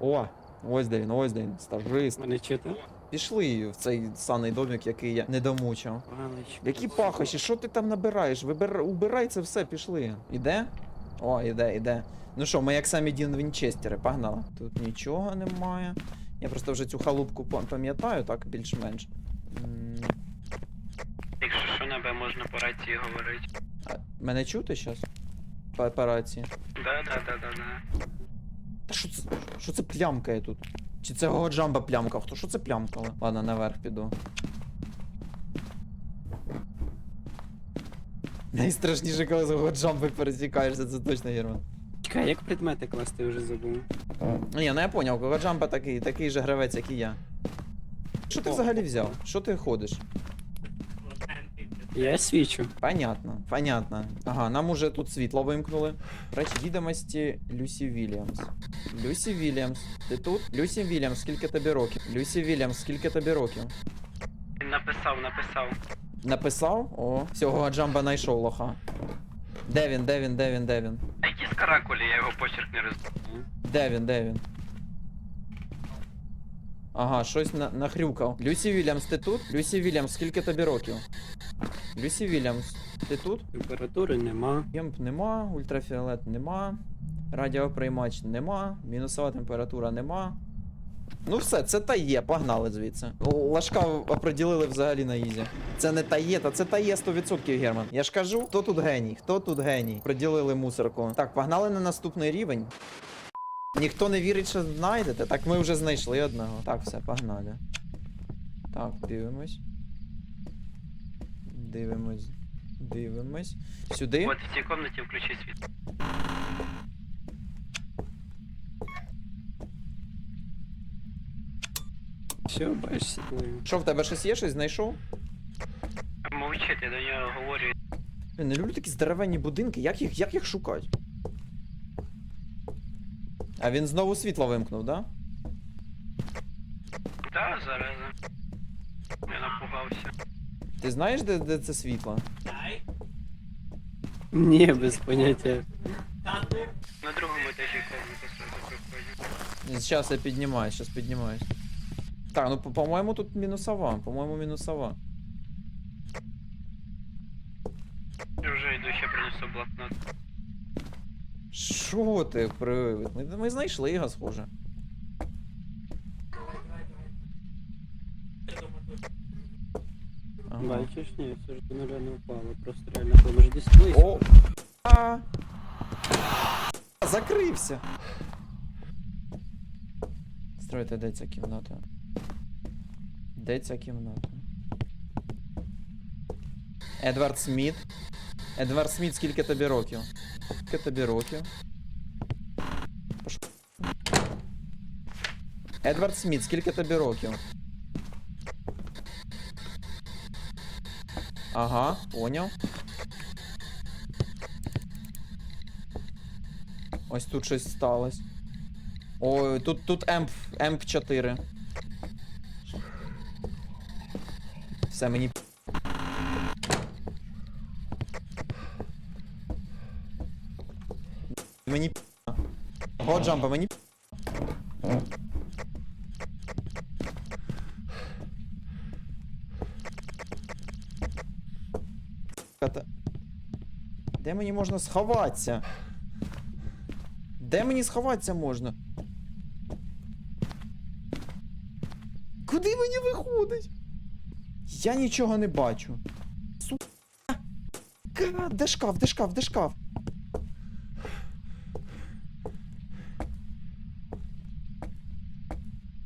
О, ось де він, ось де він, стажист. Мене чути? Пішли в цей саний домик, який я не домучив. Паличка. Які пахощі, що ти там набираєш? Вибир... Убирай це все, пішли. Іде? О, іде, іде. Ну що, ми як самі Дін Вінчестери, погнали. Тут нічого немає. Я просто вже цю халупку пам'ятаю, так, більш-менш. Якщо що небе можна по рації говорити. а Мене чути зараз? По операції. Да, да, да, да, да. Та що це? Що це плямкає тут? Чи це Годжамба плямкав? Хто що це плямкало? Ладно, наверх піду. Найстрашніше, коли з Годжамби пересікаєшся, це точно Герман. Чекай, як предмети класти вже забув. Ні, ну я поняв, Годжамба такий, такий же гравець, як і я. Що ти взагалі взяв? Що ти ходиш? Я свічу. Понятно, понятно. Ага, нам уже тут світло вимкнули. Речі, відомості Люсі Вільямс. Люсі Вільямс, ти тут? Люсі Вільямс, скільки тобі років? Люсі Вільямс, скільки тобі років? Написав, написав. Написав? О, всього Джамба знайшов лоха. Де він, де він, де він, де він? Які з каракулі, я його почерк не розумію. Де він, де він? Ага, щось на нахрюкав. Люсі Вільямс, ти тут? Люсі Вільямс, скільки тобі років? Люсі Вільямс, ти тут? Температури нема. Ємп нема, ультрафіолет нема, радіоприймач нема, мінусова температура нема. Ну все, це та є, погнали звідси. Лашка оприділили взагалі на ізі. Це не та є, та це та є 100% Герман. Я ж кажу, хто тут геній, хто тут геній. Приділили мусорку. Так, погнали на наступний рівень. Ніхто не вірить, що знайдете. Так ми вже знайшли одного. Так, все, погнали. Так, дивимось. Дивимось. Дивимось. Сюди. От в цій кімнаті включи світ. Все, бачиш світлою. Що в тебе щось є, щось знайшов? Мовчить, я до нього говорю. Блін, не люблю такі здоровенні будинки, як їх, як їх шукати? А він знову світло вимкнув, да? Да, зараз. Я напугався. Ти знаєш, де, де це світло? Ні, без поняття. На другому етажі комнати сразу приходять. Зараз я піднімаюсь, зараз піднімаюсь. Так, ну по- по-моєму тут мінусова, по-моєму мінусова. Я вже йду, ще принесу блокнот. Що ти, привид? Ми, ми знайшли його, схоже. Ага. Бачиш, ні, все ж до нуля не впало, просто реально було ж близько. О! А! Закрився! Стройте, де ця кімната? Де ця кімната? Едвард Сміт. Едвард Сміт, скільки тобі років? Скільки тобі років? Едвард Сміт, скільки тобі років? Ага, поняв. Ось тут щось сталося. Ой, тут, тут емп, емп 4. Все, мені. Мені. Го джампа, мені. п- Та- Де мені можна сховатися? Де мені сховатися можна? Куди мені виходить? Я нічого не бачу. Сука. Де шкаф, де шкаф, де шкаф?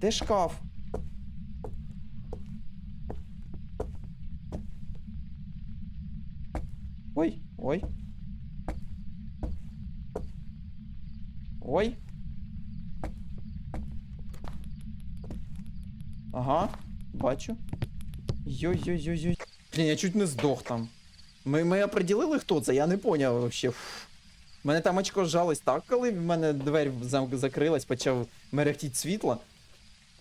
Де шкаф? Ой, ой. Ой. Ага, бачу. Йой-йой-йой-йой. Блін, я чуть не здох там. Ми, ми оприділили, хто це, я не поняв вообще. Фу. Мене там очко зжалось так, коли в мене двері закрилась, почав мерехтіть світло.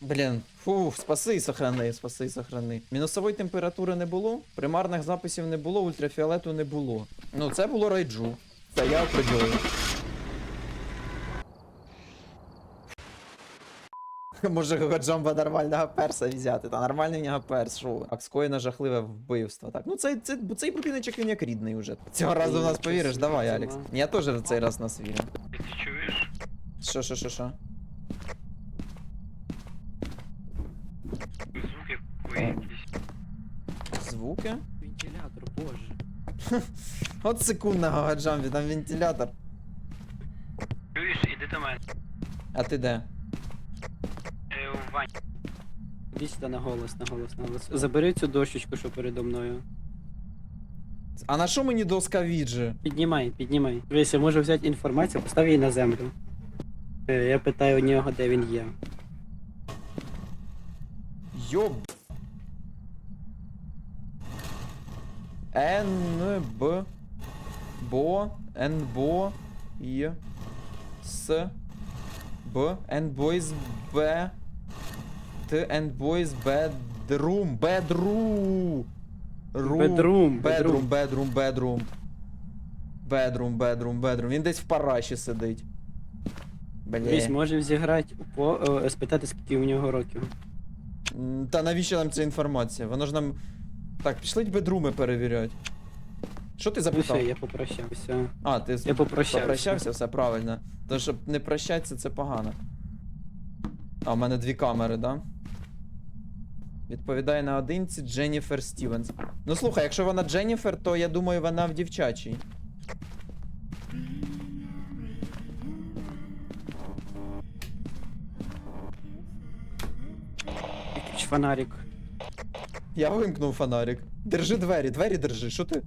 Блін, фу, спаси, і сохрани, спаси, і сохрани. Мінусової температури не було, примарних записів не було, ультрафіолету не було. Ну, це було райджу. Це я оприділив. Може Годжамба нормального перса взяти. Та нормальний в нього перс. Так, скоєно жахливе вбивство. Так, ну цей, цей, цей будиночок він як рідний уже. Цього разу в нас повіриш, давай, Алекс. Я теж в цей раз нас вірю. Ти чуєш? Що, що, що, що? Звуки хуй якісь. Звуки? Вентилятор, боже. От секундного Годжамбі, там вентилятор. Чуєш, іди до мене. А ти де? Ванні. Іди сюди на голос, на голос, на голос. Забери цю дощечку, що передо мною. А на що мені доска віджи? Піднімай, піднімай. Дивись, я можу взяти інформацію, постав її на землю. Е, Я питаю у нього, де він є. Йоб. Н Б Бо Н Бо І С Б Н Бойз Б Н Бойз Бедрум Бедру Ру Бедрум, Бедрум бедрум. Бедрум Бедрум Бедрум Бедрум Бедрум Він десь в параші сидить. Дивись, Блє. можемо зіграти, по, е, спитати, скільки у нього років. М, Та навіщо нам ця інформація? Воно ж нам. Так, пішли бедруми перевіряти. Що ти Ну запитав? все, я попрощався. А, ти Я попрощався. попрощався, все правильно. То щоб не прощатися, це погано. А, в мене дві камери, да? Відповідає на одинці Дженніфер Стівенс. Ну слухай, якщо вона Дженніфер, то я думаю, вона в дівчачій. Якийсь фонарик. Я вимкнув фонарик. Держи двері, двері держи, що ти?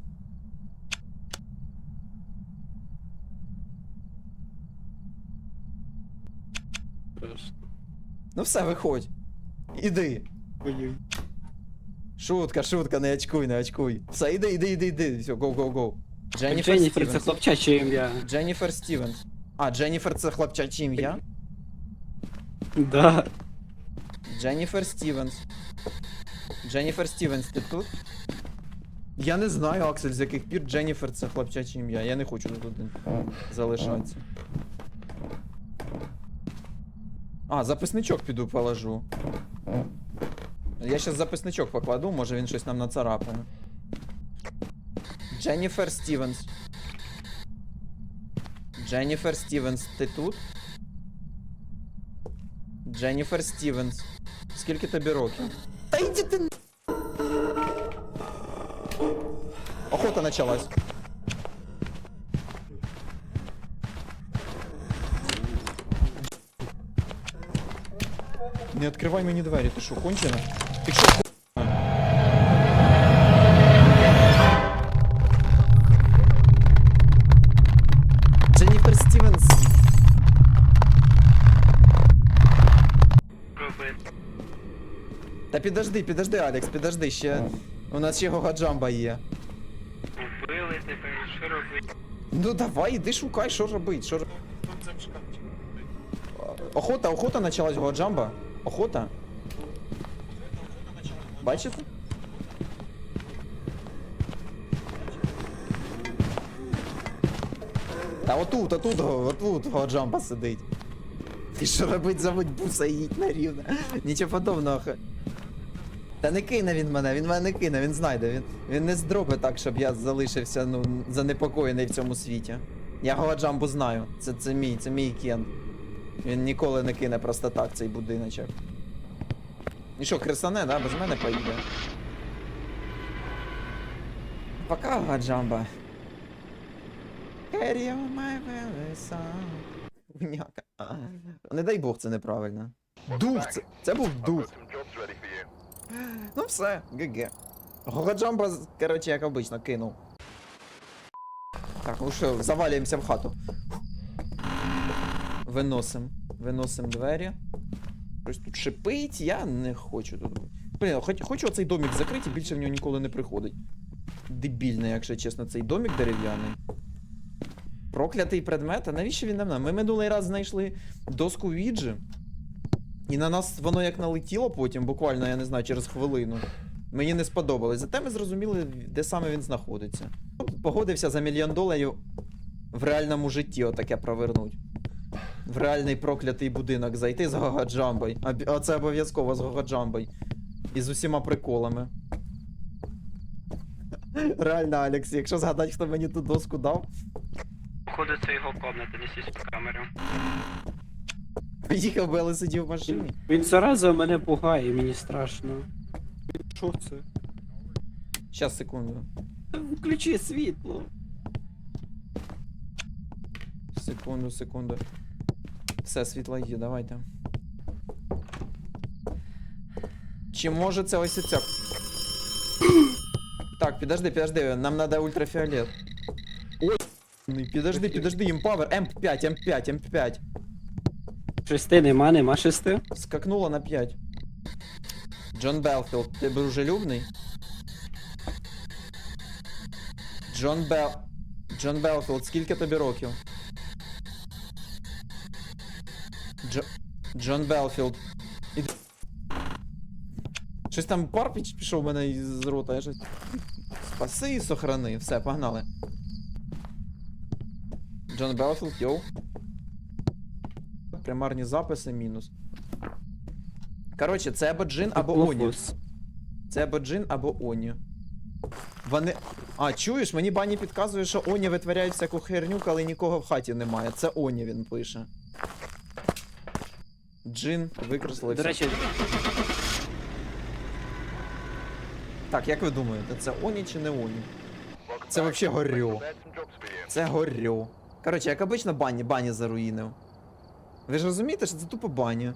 Ну все, виходь. Іди. Ой-ой. Шутка, шутка, не очкуй, не очкуй. Все, іди, іди, іди, іди. Все, гоу, гоу, гоу. Дженніфер, Дженніфер, це Стівенс. хлопчаче ім'я. Дженніфер Стівенс. А, Дженніфер це хлопчаче ім'я? Да. Дженніфер Стівенс. Дженніфер Стівенс, ти тут? Я не знаю, Аксель, з яких пір Дженніфер це хлопчаче ім'я. Я не хочу тут один залишатися. А, записничок піду положу. Я щас записничок покладу, може він щось нам нацарапає. Дженніфер Стівенс. Дженніфер Стівенс, ти тут? Дженніфер Стівенс. Скільки тобі років? Та йди ти. н- Охота началась. Не відкривай мені двері, ти що, кончена? Ти що, кончена? Дженніфер Стівенс. Та підожди, підожди, Алекс, підожди, ще. У нас ще Гогаджамба є. Убили тебе, що робити? Ну давай, іди шукай, що робить, що роб- Охота, охота началась Гогаджамба. Охота. Бачите? Та отут, отут, отут Гогаджамба сидить. Ти що робить, забудь буса і їдь на рівне. Нічого подобного. Та не кине він мене, він мене не кине, він знайде. Він, він не здробить так, щоб я залишився ну, занепокоєний в цьому світі. Я Гогаджамбу знаю. Це, це мій, це мій кен. Він ніколи не кине просто так цей будиночок. І що, кресане, да? Без мене поїде. Пока, Гогаджамба. Carry on my very song. Не дай Бог, це неправильно. Дух, це, це був дух. Ну все, ГГ. Гогаджамба, короче, як обично, кинув. Так, ну що, завалюємося в хату. Виносим. Виносим двері. Щось тут шипить, я не хочу тут. Блін, хоч, хочу оцей домик закрити, більше в нього ніколи не приходить. Дебільний, якщо чесно, цей домик дерев'яний. Проклятий предмет, а навіщо він нам? Ми минулий раз знайшли доску віджи. І на нас воно як налетіло потім, буквально, я не знаю, через хвилину. Мені не сподобалось. Зате ми зрозуміли, де саме він знаходиться. Погодився за мільйон доларів в реальному житті отаке провернуть. В реальний проклятий будинок зайти з Гагаджамбой. А, а це обов'язково з Гагаджамбой. І з усіма приколами. Реально, Алекс, якщо згадати, хто мені ту доску дав, Походу, це його комната, не сість по камерам. поїхав але сидів в машині. Він зараза мене пугає, мені страшно. Що це? Щас, секунду. Включи світло. Секунду, секунду. Все, світло є, давайте. Чи може це ось ця? Так, підожди, підожди, нам надо ультрафіолет. Ой, підожди, підожди, імпавер, М5, М5, М5. Шести нема, нема шести. Скакнуло на 5. Джон Белфілд, ти дружелюбний? Джон Бел... Джон Белфілд, скільки тобі років? Джо... Джон Белфілд. Іди... Щось там парпіч пішов у мене із рота, я щось... Спаси і сохрани. Все, погнали. Джон Белфілд, йоу. Примарні записи мінус. Коротше, це або джин, або Оні. Це або джин, або Оні. Вони. А, чуєш, мені бані підказує, що Оні витворяють всяку херню, коли нікого в хаті немає. Це Оні він пише. Джин викреслив. До речі, Так, як ви думаєте, це Оні чи не Оні? Це взагалі горю. Це горю. Коротше, як обично бані, бані заруїнив. Ви ж розумієте, що це тупо баня.